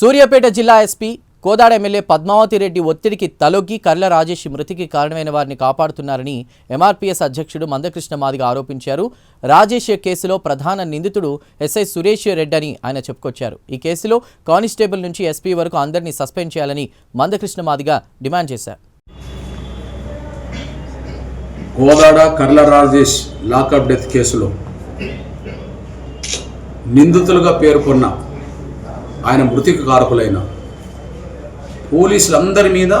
సూర్యాపేట జిల్లా SP Kodad MLA Padmavathi Reddy ఒత్తిడికి తలొగ్గి కర్ల రాజేష్ మృతికి కారణమైన వారిని కాపాడుతున్నారని ఎంఆర్పీఎస్ అధ్యక్షుడు మందకృష్ణ మాదిగ ఆరోపించారు. రాజేష్ కేసులో ప్రధాన నిందితుడు ఎస్ఐ సురేష్ రెడ్డి అని ఆయన చెప్పుకొచ్చారు. ఈ కేసులో కానిస్టేబుల్ నుంచి ఎస్పీ వరకు అందరినీ సస్పెండ్ చేయాలని మందకృష్ణ మాదిగ డిమాండ్ చేశారు. కోదాడ కర్ల రాజేష్ లాకప్ డెత్ కేసులో నిందితులుగా పేర్కొన్న ఆయన మృతికి కారకులైన పోలీసులందరి మీద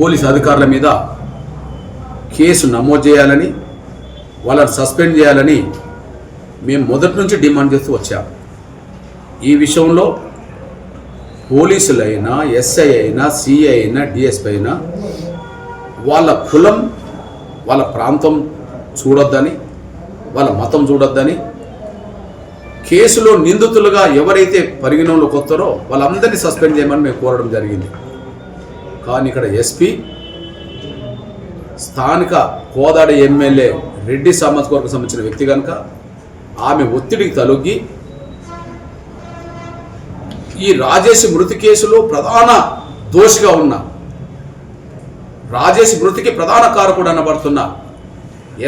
పోలీస్ అధికారుల మీద కేసు నమోదు చేయాలని వాళ్ళని సస్పెండ్ చేయాలని మేము మొదటి నుంచి డిమాండ్ చేస్తూ వచ్చాం. ఈ విషయంలో పోలీసులైనా ఎస్ఐ అయినా సిఐ అయినా డిఎస్పీ అయినా వాళ్ళ కులం వాళ్ళ ప్రాంతం చూడొద్దని వాళ్ళ మతం చూడొద్దని కేసులో నిందితులుగా ఎవరైతే పరిగణలోకి వస్తారో వాళ్ళందరినీ సస్పెండ్ చేయమని మేము కోరడం జరిగింది. కానీ ఇక్కడ ఎస్పీ స్థానిక కోదాడ ఎమ్మెల్యే రెడ్డి సామాజిక వర్గం సంబంధించిన వ్యక్తి కనుక ఆమె ఒత్తిడికి తలొగ్గి ఈ రాజేష్ మృతి కేసులో ప్రధాన దోషిగా ఉన్న రాజేష్ మృతికి ప్రధాన కారకుడు అనబడుతున్న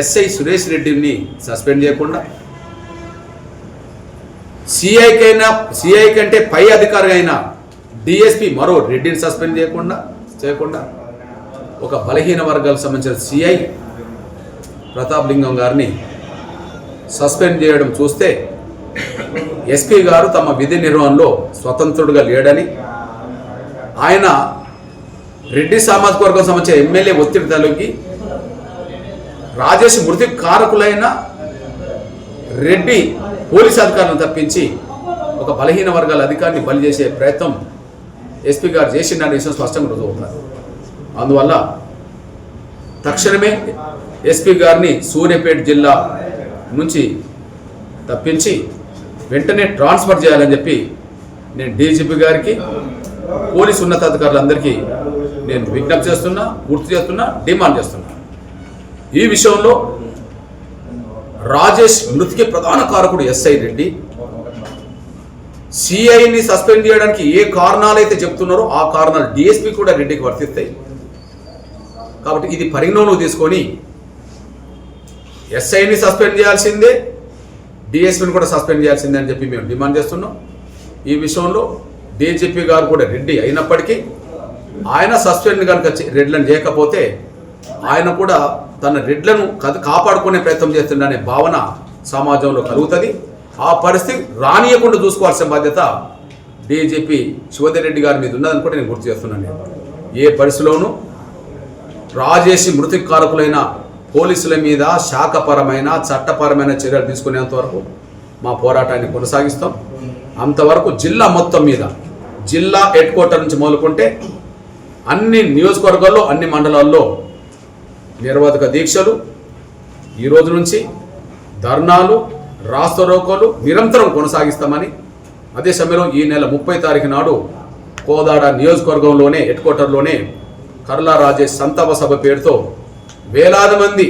ఎస్ఐ సురేష్ రెడ్డిని సస్పెండ్ చేయకుండా సిఐకైనా సిఐ కంటే పై అధికారి అయిన డిఎస్పి మరో రెడ్డిని సస్పెండ్ చేయకుండా చేయకుండా ఒక బలహీన వర్గాలకు సంబంధించిన సిఐ ప్రతాప్ లింగం గారిని సస్పెండ్ చేయడం చూస్తే ఎస్పీ గారు తమ విధి నిర్వహణలో స్వతంత్రుడుగా లేడని ఆయన రెడ్డి సామాజిక వర్గం సంబంధించిన ఎమ్మెల్యే ఒత్తిడి తలొగ్గి రాజేష్ మృతి కారకులైన రెడ్డి పోలీస్ అధికారులను తప్పించి ఒక బలహీన వర్గాల అధికారిని బలి చేసే ప్రయత్నం ఎస్పీ గారు చేసిండనే విషయం స్పష్టంగా రుజువుతున్నారు అందువల్ల తక్షణమే ఎస్పీ గారిని సూర్యాపేట జిల్లా నుంచి తప్పించి వెంటనే ట్రాన్స్ఫర్ చేయాలని చెప్పి నేను డీజీపీ గారికి పోలీస్ ఉన్నతాధికారులందరికీ నేను విజ్ఞప్తి చేస్తున్నా గుర్తు చేస్తున్నా డిమాండ్ చేస్తున్నా. ఈ విషయంలో రాజేష్ మృతికి ప్రధాన కారకుడు ఎస్ఐ రెడ్డి. సిఐని సస్పెండ్ చేయడానికి ఏ కారణాలు అయితే చెప్తున్నారో ఆ కారణాలు డిఎస్పీ కూడా రెడ్డికి వర్తిస్తాయి. కాబట్టి ఇది పరిగణలో తీసుకొని ఎస్ఐని సస్పెండ్ చేయాల్సిందే డిఎస్పీని కూడా సస్పెండ్ చేయాల్సిందే అని చెప్పి మేము డిమాండ్ చేస్తున్నాం. ఈ విషయంలో డీజీపీ గారు కూడా రెడ్డి అయినప్పటికీ ఆయన సస్పెండ్ కనుక రెడ్లను చేయకపోతే ఆయన కూడా తన రెడ్లను కద- కాపాడుకునే ప్రయత్నం చేస్తుండనే భావన సమాజంలో కలుగుతుంది. ఆ పరిస్థితి రానియకుండా చూసుకోవాల్సిన బాధ్యత డీజీపీ శివధర్ రెడ్డి గారి మీద ఉన్నదని కూడా నేను గుర్తు చేస్తున్నాను ఏ పరిస్థితిలోనూ రాజేసి మృతి కారకులైన పోలీసుల మీద శాఖపరమైన చట్టపరమైన చర్యలు తీసుకునేంత వరకు మా పోరాటాన్ని కొనసాగిస్తాం. అంతవరకు జిల్లా మొత్తం మీద జిల్లా హెడ్ క్వార్టర్ నుంచి మొదలుకుంటే అన్ని నియోజకవర్గాల్లో అన్ని మండలాల్లో నిర్వాధక దీక్షలు ఈ రోజు నుంచి ధర్నాలు రాస్తరోకోలు నిరంతరం కొనసాగిస్తామని అదే సమయంలో ఈ నెల ముప్పై తారీఖు నాడు కోదాడ నియోజకవర్గంలోనే హెడ్ క్వార్టర్లోనే కర్లా రాజేష్ సంతాప సభ పేరుతో వేలాది మంది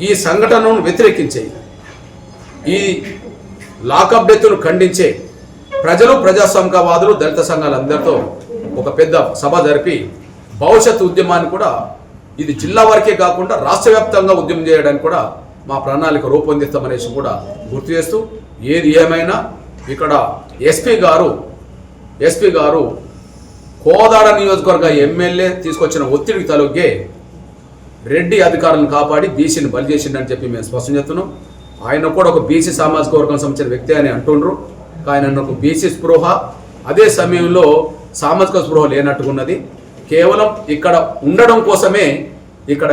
ఈ సంఘటనను వ్యతిరేకించే ఈ లాకప్ డెత్తును ఖండించే ప్రజలు ప్రజాసంఘవాదులు దళిత సంఘాలందరితో ఒక పెద్ద సభ జరిపి భవిష్యత్ ఉద్యమాన్ని కూడా ఇది జిల్లా వరకే కాకుండా రాష్ట్ర వ్యాప్తంగా ఉద్యమం చేయడానికి కూడా మా ప్రణాళిక రూపొందిస్తామనేసి కూడా గుర్తు చేస్తూ ఏది ఏమైనా ఇక్కడ ఎస్పీ గారు ఎస్పీ గారు కోదాడ నియోజకవర్గ ఎమ్మెల్యే తీసుకొచ్చిన ఒత్తిడికి తలొగ్గే రెడ్డి అధికారులను కాపాడి బీసీని బలి చేసిండని చెప్పి మేము స్పష్టం చేస్తున్నాం. ఆయన కూడా ఒక బీసీ సామాజిక వర్గం సంబంధించిన వ్యక్తి అని అంటుండ్రు. ఆయన ఒక బీసీ స్పృహ అదే సమయంలో సామాజిక స్పృహ లేనట్టుకున్నది కేవలం ఇక్కడ ఉండడం కోసమే ఇక్కడ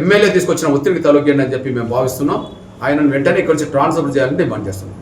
ఎమ్మెల్యే తీసుకొచ్చిన ఒత్తిడికి తలొగ్గండి అని చెప్పి మేము భావిస్తున్నాం. ఆయనను వెంటనే ఇక్కడి నుంచి ట్రాన్స్ఫర్ చేయాలని డిమాండ్ చేస్తున్నాం.